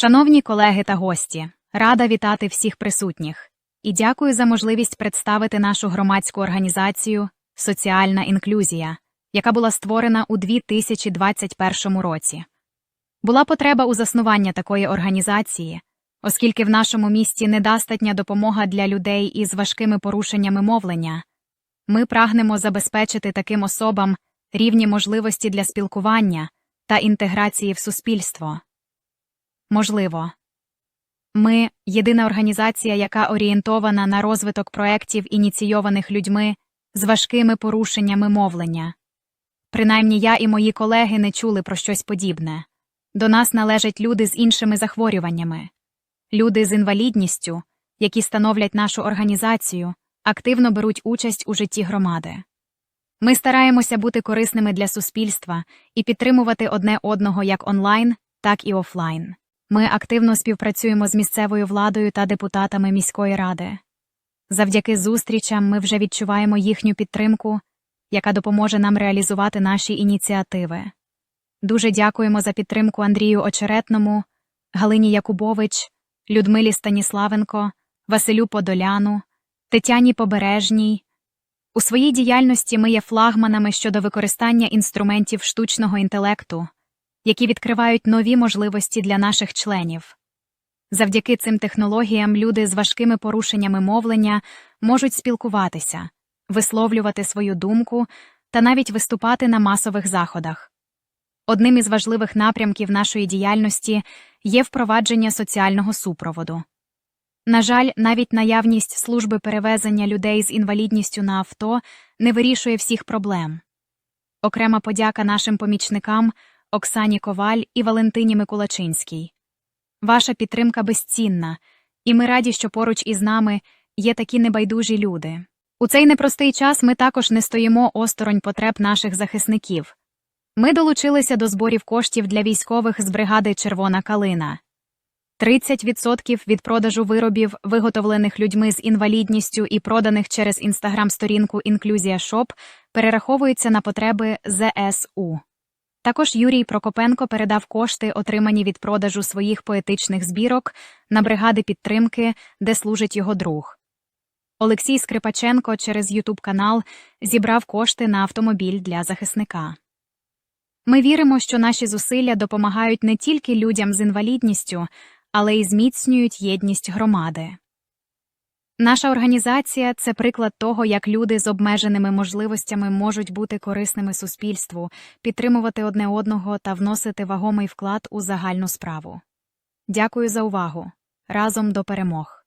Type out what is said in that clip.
Шановні колеги та гості, рада вітати всіх присутніх і дякую за можливість представити нашу громадську організацію Соціальна інклюзія, яка була створена у 2021 році. Була потреба у заснування такої організації, оскільки в нашому місті недостатня допомога для людей із важкими порушеннями мовлення. Ми прагнемо забезпечити таким особам рівні можливості для спілкування та інтеграції в суспільство. Можливо. Ми єдина організація, яка орієнтована на розвиток проєктів, ініційованих людьми з важкими порушеннями мовлення. Принаймні я і мої колеги не чули про щось подібне. До нас належать люди з іншими захворюваннями, люди з інвалідністю, які становлять нашу організацію, активно беруть участь у житті громади. Ми стараємося бути корисними для суспільства і підтримувати одне одного як онлайн, так і офлайн. Ми активно співпрацюємо з місцевою владою та депутатами міської ради. Завдяки зустрічам ми вже відчуваємо їхню підтримку, яка допоможе нам реалізувати наші ініціативи. Дуже дякуємо за підтримку Андрію Очеретному, Галині Якубович, Людмилі Станіславенко, Василю Подоляну, Тетяні Побережній. У своїй діяльності ми є флагманами щодо використання інструментів штучного інтелекту, які відкривають нові можливості для наших членів. Завдяки цим технологіям люди з важкими порушеннями мовлення можуть спілкуватися, висловлювати свою думку та навіть виступати на масових заходах. Одним із важливих напрямків нашої діяльності є впровадження соціального супроводу. На жаль, навіть наявність служби перевезення людей з інвалідністю на авто не вирішує всіх проблем. Окрема подяка нашим помічникам Оксані Коваль і Валентині Микулачинській. Ваша підтримка безцінна, і ми раді, що поруч із нами є такі небайдужі люди. У цей непростий час ми також не стоїмо осторонь потреб наших захисників. Ми долучилися до зборів коштів для військових з бригади Червона калина. 30% від продажу виробів, виготовлених людьми з інвалідністю і проданих через інстаграм-сторінку Інклюзія Шоп, перераховуються на потреби ЗСУ. Також Юрій Прокопенко передав кошти, отримані від продажу своїх поетичних збірок, на бригади підтримки, де служить його друг. Олексій Скрипаченко через Ютуб канал зібрав кошти на автомобіль для захисника. Ми віримо, що наші зусилля допомагають не тільки людям з інвалідністю, але й зміцнюють єдність громади. Наша організація це приклад того, як люди з обмеженими можливостями можуть бути корисними суспільству, підтримувати одне одного та вносити вагомий вклад у загальну справу. Дякую за увагу. Разом до перемог.